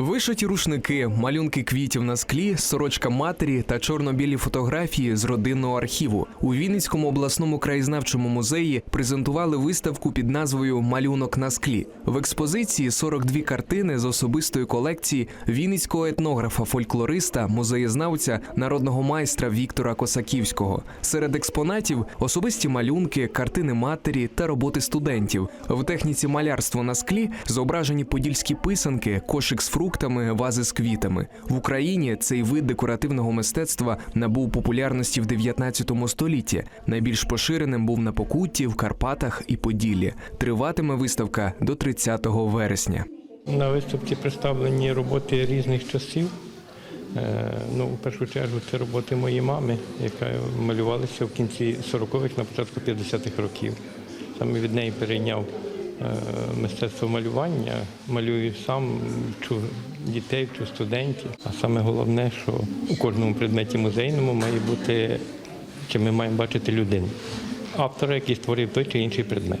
Вишиті рушники, малюнки квітів на склі, сорочка матері та чорно-білі фотографії з родинного архіву. У Вінницькому обласному краєзнавчому музеї презентували виставку під назвою Малюнок на склі. В експозиції 42 картини з особистої колекції вінницького етнографа, фольклориста, музеєзнавця, народного майстра Віктора Косаківського. Серед експонатів особисті малюнки, картини матері та роботи студентів. В техніці малярства на склі зображені подільські писанки, кошик з фруктами, вази з квітами. В Україні цей вид декоративного мистецтва набув популярності в 19 столітті. Найбільш поширеним був на Покутті, в Карпатах і Поділлі. Триватиме виставка до 30 вересня. На виставці представлені роботи різних часів. Е, Ну, в першу чергу, це роботи моєї мами, яка малювалася в кінці 40-х, на початку 50-х років. Саме від неї перейняв мистецтво малювання. Малюю сам, вчу дітей, вчу студентів. А саме головне, що у кожному предметі музейному має бути, чи ми маємо бачити людину, автора, який створив той чи інший предмет.